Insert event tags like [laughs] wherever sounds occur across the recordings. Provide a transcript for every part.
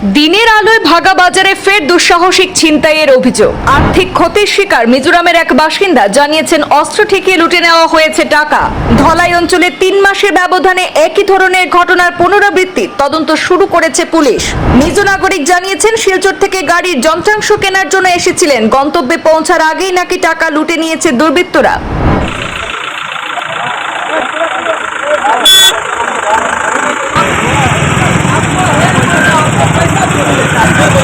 দিনের আলোয় ভাগা বাজারে ফের দুঃসাহসিক ছিনতাইয়ের অভিযোগ। আর্থিক ক্ষতির শিকার মিজোরামের এক বাসিন্দা জানিয়েছেন, অস্ত্র ঠেকিয়ে লুটে নেওয়া হয়েছে টাকা। ধলাই অঞ্চলে তিন মাসের ব্যবধানে একই ধরনের ঘটনার পুনরাবৃত্তি তদন্ত শুরু করেছে পুলিশ। মিজো নাগরিক জানিয়েছেন, শিলচর থেকে গাড়ির যন্ত্রাংশ কেনার জন্য এসেছিলেন। গন্তব্যে পৌঁছার আগেই নাকি টাকা লুটে নিয়েছে দুর্বৃত্তরা। Thank [laughs] you.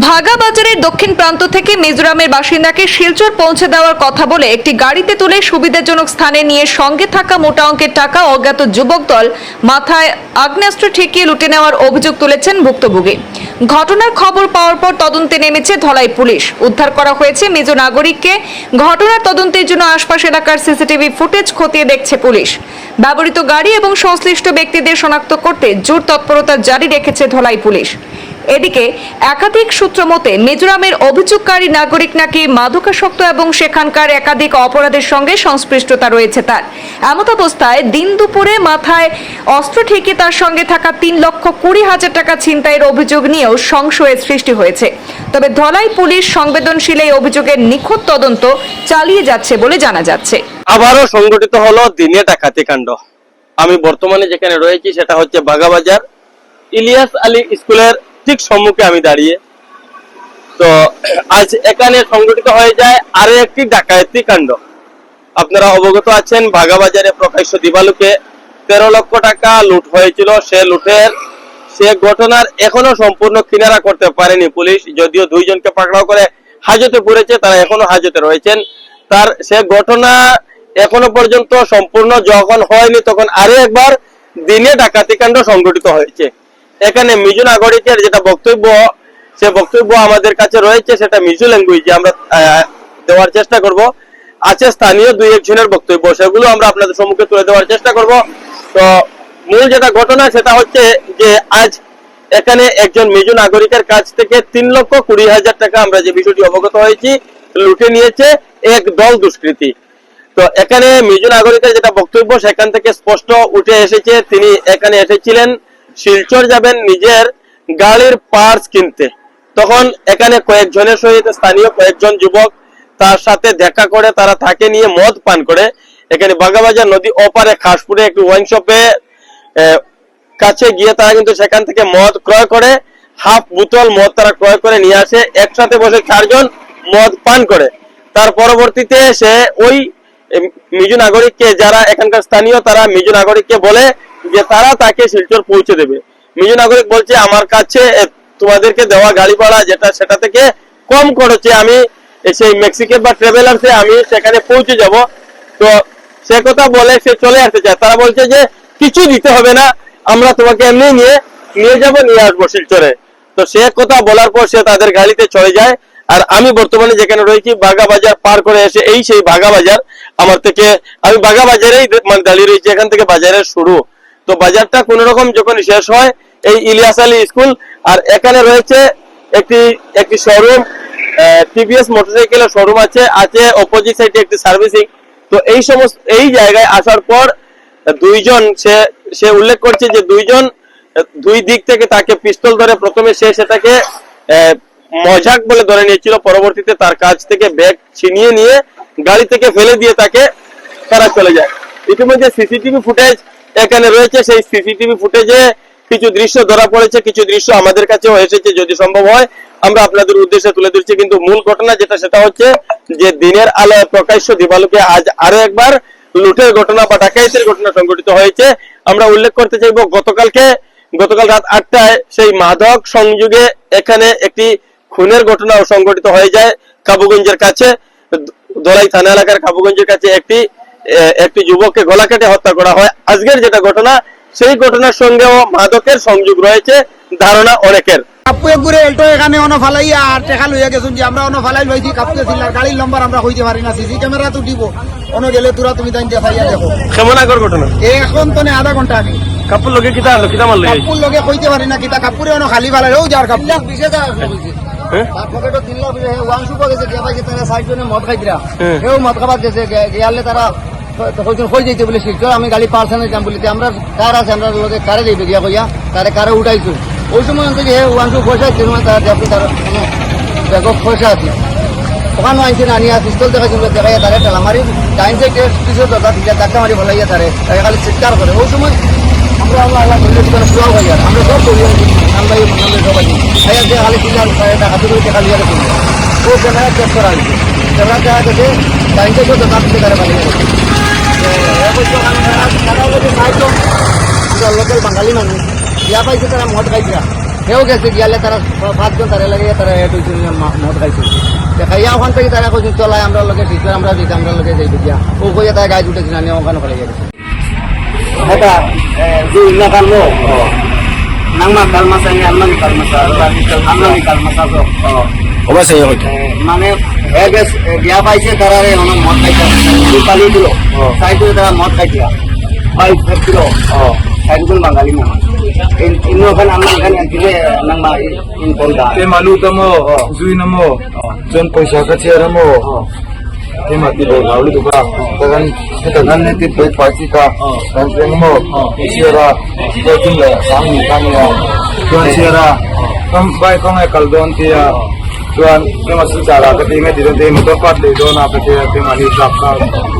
ভাগা বাজারের দক্ষিণ প্রান্ত থেকে মিজোরামের বাসিন্দাকে শিলচর পৌঁছে দেওয়ার কথা বলে একটি গাড়িতে তুলে সুবিধাজনক স্থানে নিয়ে সঙ্গে থাকা মোটা অঙ্কের টাকা অজ্ঞাত যুবক দল মাথায় আগ্নেয়াস্ত্র ঠেকিয়ে লুটে নেওয়ার অভিযোগ তুলেছেন ভুক্তভোগী। ঘটনার খবর পাওয়ার পর তদন্তে নেমেছে ধলাই পুলিশ। উদ্ধার করা হয়েছে মিজো নাগরিককে। ঘটনার তদন্তের জন্য আশপাশ এলাকার সিসিটিভি ফুটেজ খতিয়ে দেখছে পুলিশ। ব্যবহৃত গাড়ি এবং সংশ্লিষ্ট ব্যক্তিদের শনাক্ত করতে জোর তৎপরতা জারি রেখেছে ধলাই পুলিশ। এদিকে একাধিক সূত্র মতে, মিজোরামের অভিযোগকারী নাগরিক নাকি মাদকাসক্ত এবং সেখানকার একাধিক অপরাধের সঙ্গে সংশ্লিষ্টতা রয়েছে তার। এমত অবস্থায় দিন দুপুরে মাথায় অস্ত্র ঠেকে তার সঙ্গে থাকা তিন লক্ষ কুড়ি হাজার টাকা ছিনতাইয়ের অভিযোগ নিয়েও সংশয়ের সৃষ্টি হয়েছে। তবে ধলাই পুলিশ সংবেদনশীল এই অভিযোগের নিখুঁত তদন্ত চালিয়ে যাচ্ছে বলে জানা যাচ্ছে। আবারও সংগঠিত হলো দিনে ডাকাতি কাণ্ড। আমি বর্তমানে যেখানে রয়েছি, সেটা হচ্ছে বাগাবাজার। ইলিয়াস আলী স্কুলের ঠিক সম্মুখে আমি দাঁড়িয়ে। তো আজ এখানে সংগঠিত হয়ে যায় আরও একটি ডাকাতি কাণ্ড। আপনারা অবগত আছেন বাগাবাজারে প্রকাশ্য দিবালুকে তেরো লক্ষ টাকা লুট হয়েছিল। সে লুটের, সে ঘটনার এখনও সম্পূর্ণ কিনারা করতে পারেনি পুলিশ। যদিও দুইজনকে পাকড়াও করে হাজতে পড়েছে, তারা এখনও হাজতে রয়েছেন। তার সে ঘটনা এখনও পর্যন্ত সম্পূর্ণ যখন হয়নি, তখন আরও একবার দিনে ডাকাতি কাণ্ড সংঘটিত হয়েছে। এখানে মিজু নাগরিকের যেটা বক্তব্য, সে বক্তব্য আমাদের কাছে রয়েছে, সেটা মিজু ল্যাঙ্গুয়েজে আমরা দেওয়ার চেষ্টা করব। আছে স্থানীয় দুই একজনের বক্তব্য, সেগুলো আমরা আপনাদের সম্মুখে তুলে দেওয়ার চেষ্টা করব। তো মূল যেটা ঘটনা, সেটা হচ্ছে যে আজ এখানে একজন মিজু নাগরিকের কাছ থেকে তিন লক্ষ কুড়ি হাজার টাকা আমরা যে বিষয়টি অবগত হয়েছি, লুটে নিয়েছে এক দল দুষ্কৃতী। তো এখানে মিজু নাগরিকের যেটা বক্তব্য, সেখান থেকে স্পষ্ট উঠে এসেছে, তিনি এখানে এসেছিলেন। শিলচর যাবেন নিজের গাড়ির পার্টস কিনতে। তখন এখানে কয়েকজনের সহিত স্থানীয় কয়েকজন যুবক তার সাথে দেখা করে তারা তাকে নিয়ে মদ পান করে। এখানে বাগাবাজার নদী ওপারে খাসপুরে একটি ওয়াইন শপে কাছে গিয়ে তারা কিন্তু সেখান থেকে মদ ক্রয় করে হাফ বোতল মদ তারা ক্রয় করে নিয়ে আসে। একসাথে বসে চারজন মদ পান করে। তার পরবর্তীতে সে ওই মিজু নাগরিককে যারা এখানকার স্থানীয় তারা মিজু নাগরিককে বলে যে তারা তাকে শিলচর পৌঁছে দেবে। মিজু নাগরিক বলছে, আমার কাছে তোমাদেরকে দেওয়া গাড়ি ভাড়া যেটা সেটা থেকে কম খরচে আমি সেই মেক্সিকে বা ট্রাভেলার্সে আমি সেখানে পৌঁছে যাব। তো সে কথা বলে, সে চলে আসতে চায়। তারা বলছে যে, কিছু দিতে হবে না, আমরা তোমাকে এমনি নিয়ে নিয়ে যাব, নিয়ে আসব শিলচরে। তো সে কথা বলার পর সে তাদের গাড়িতে চলে যায়। আর আমি বর্তমানে যেখানে রয়েছি, বাগা বাজার পার করে এসে এই সেই বাগা বাজার আমার থেকে, আমি বাগা বাজারেই মানে দাঁড়িয়ে রয়েছি, এখান থেকে বাজারের শুরু। তো বাজারটা কোন রকম যখন শেষ হয়, এই ইলিয়াস আলী স্কুল, আর এখানে রয়েছে একটি একটি শোরুম টিভিএস মোটরসাইকেলের শোরুম আছে আছে অপোজিট সাইডে একটি সার্ভিসিং তো এই সমস্ত, এই জায়গায় আসার পর, দুইজন সে সে উল্লেখ করছে যে দুইজন, দুই দিক থেকে তাকে পিস্তল ধরে প্রথমে সে সেটাকে মজাক বলে ধরে নিয়েছিল। পরবর্তীতে তার কাছ থেকে ব্যাগ ছিনিয়ে নিয়ে গাড়ি থেকে ফেলে দিয়ে তাকে তারা চলে যায়। ইতিমধ্যে সিসিটিভি ফুটেজ এখানে রয়েছে সেই সিসিটিভি ফুটেজে কিছু দৃশ্য ধরা পড়েছে, কিছু দৃশ্য আমাদের কাছেও এসেছে যদি সম্ভব হয়। আমরা আপনাদের উদ্দেশ্যে তুলে ধরছি, কিন্তু মূল ঘটনা যেটা, সেটা হচ্ছে যে দিনের আলোয় প্রকাশ্য দিবালুকে আজ আরও একবার লুটের ঘটনা বা ডাকাইতের ঘটনা সংঘটিত হয়েছে। আমরা উল্লেখ করতে চাইব, গতকালকে, গতকাল রাত আটটায় সেই মাদক সংযোগে এখানে একটি খুনের ঘটনা সংঘটিত হয়ে যায় কাবুগঞ্জের কাছে। দলাই থানা এলাকার কাবুগঞ্জের কাছে একটি একটি যুবককে গলা কেটে হত্যা করা হয়। আজকের যেটা ঘটনা সেই ঘটনার সঙ্গেও মাদকের সংযোগ রয়েছে ধারণা অনেকের। কাপুয়ে ঘুরে এলটো এখানে অন ফালাই আর টেকা লইয়া গেছুন যে আমরা অন ফালাই লইছি কাপুয়ে ছিল গাড়ির নম্বর আমরা হইতে পারি না সিসি ক্যামেরা তো দিব। অন গেলে তোরা তুমি তাই দেখাইয়া দেখো। কেমন আগর ঘটনা। এখন তো আধা ঘণ্টা আগে। কাপড় লগে কিতা কিতা মারলো? কাপুর লগে কইতে পারি না কিতা কাপুরে অন খালি ফালাই ও যার কাপুর? তার পকেটে তিন লাখ ওয়ান সুপা গেছে কে পাইছে তারা সাইড জনে মদ খাই দিরা হ্যাঁ। মদ খাবার গেছে গিয়ালে তারা বলে শিলচর আমি গাড়ি পার্সনে যাম বলিতে আমরা কার আছে আমরা লোকে কারে যাইবে গিয়া কইয়া তারে কারে উঠাইছো। ওই সময় অন্তত হে ওয়ান টু পয়সা ছিল তার দেখো তার ব্যাগক পয়সা আছে ওখানে আনছে না আনিয়া পিস্তল দেখাইছিল দেখাইয়া তারে ঠেলা মারি কিছু থেকে ধাক্কা মারি ফেলাইয়া তারে তারে খালি চিৎকার করে ওই সময় আল্লাহ দোকানে হয়ে যায় আমরা সব করি দিয়ে খালি লিয়া গেছে ও ক্যামেরা চেক করা হয়েছে ক্যামেরা দেখা গেছে ডাইন সাইডে দরজা থেকে তারে পালিয়ে লোকাল বাঙালি মানুষ বিয়া পাইছে তারা মদ খাইছে সেও গেছে গিয়ালে তারা পাঁচজন তারা লাগে তারা হেড হয়েছে মদ খাইছে খাইয়া ওখান থেকে তারা কইছে চলাই আমরা লোকে ঠিক আমরা দিতে আমরা লোকে যাইবে গিয়া ও কইয়া তারা গায়ে উঠেছে না নিয়ে ওখানে ফেলে গেছে। এটা দুই না কালমো নাংমা কালমাসা নি আমনানি কালমাসা আমনানি কালমাসা তো। অবশ্যই হইতো মানে গেছ বিয়া পাইছে তারা অনেক মদ খাইছে। দুই পালিয়ে দিল। সাইডে তারা মদ খাইছিলা বাইক ফেরছিল সাইডগুল বাঙালি না ইনো ওখানে আমরা এখানে দিলে নাংমা ইন কোনটা te maluta mo zui na mo jon paisa ka તેમાંથી લાવડી દુબા તગન તગન ને તે કોઈ પાછી કા. સંસંગમો ઈશ્વરા ગોચિંગા સામી કામિયા જોશિયરા કમ બાય કમ એકલ દોન તિયા જોન તેમાં સુચારા કે ધીમે ધીરે ધીમે તો પાટ લઈ દો ના પછી તેમાં ની સાપકા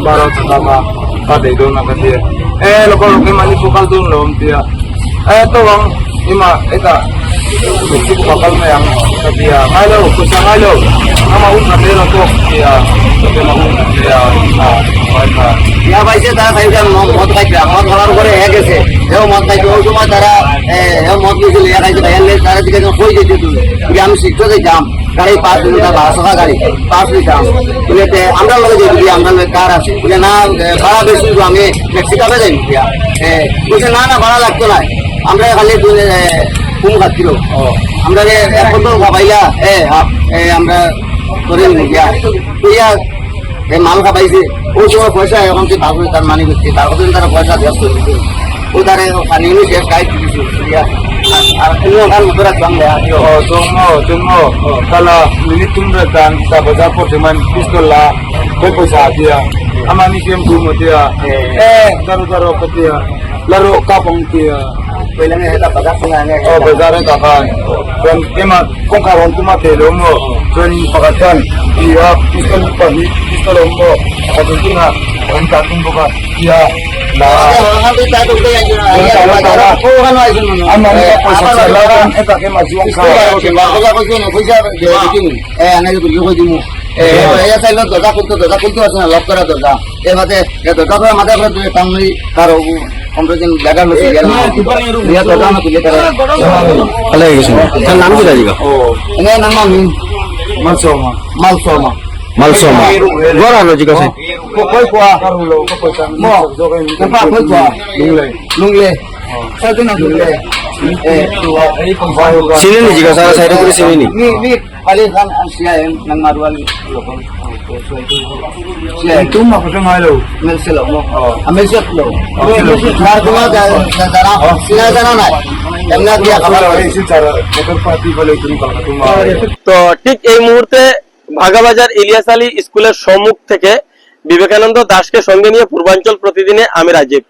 બારો થતામાં પાટ લઈ દો ના પછી એ લોકો લોકો માની પોકાલ દોન લોમ તિયા એ તો વમ એમાં એતા ngalo, nga maun na meron ko, kaya sabi maun na kaya, ah, kaya, বিয়া পাইছে তারা সাইডে মদ খাইছে মদ খাওয়ার পরে হে গেছে হেও মদ খাইছে ওই সময় তারা হেও মদ গেছিল ইয়া খাইছে ভাইয়ালে তারা দিকে কই যেতে তুলে আমি শিখতে যাম গাড়ি পাঁচ মিনিট টাকা গাড়ি পাঁচ মিনিট বলে তে আমরা লগে যাই বলি আমরা লগে কার আছে বলে না ভাড়া বেশি আমি মেক্সিকাপে যাই বলছে না না ভাড়া লাগতো না আমরা খালি কুম খাচ্ছিল আমরা এখন তো ভাবাইলা এ এ, আমরা করে নিই বিয়া ইয়া এই মাল খাবাইছে ওই সময় পয়সা এখন কি ভাগ তার মানি করছে তারপরে তারা পয়সা দেওয়া করে দিছে ও তারা পানি এনে শেষ গাই দিয়েছে আর এমনি ওখান মতো রাখলাম দেয়া oh, tungo, tungo, kala, minit tumra dan, sa baza po, timan, pistol la, kay po sa dia, ama pelangnya kita pagar pengangnya. Oh, pagar itu kan. Dan kita, kong kawan kita telom, dan pagatan, iya, kita lupa ni, kita lompo, atau kita orang kating buka, iya. Nah, oh, kalau kita tuh kayak jual, iya, kalau kita tuh kan lagi mana? Aman, kita pasang selatan, kita ke masuk. Kita ke masuk, kita ke sini, kita ke sini. Eh, anak itu juga jemu. Eh, iya. ya saya lontar, saya kuntu, saya kuntu asalnya eh, lapar atau apa? Eh, mata, ya tuh, kalau mata berarti tanggung taruh. Sini? Nih jika saya saya ini. Ini paling kan ansia yang marwali. তো ঠিক এই মুহূর্তে ভাগাবাজার ইলিয়াস আলী স্কুলের সম্মুখ থেকে বিবেকানন্দ দাসকে সঙ্গে নিয়ে পূর্বাঞ্চল প্রতিদিনে আমি রাজীব।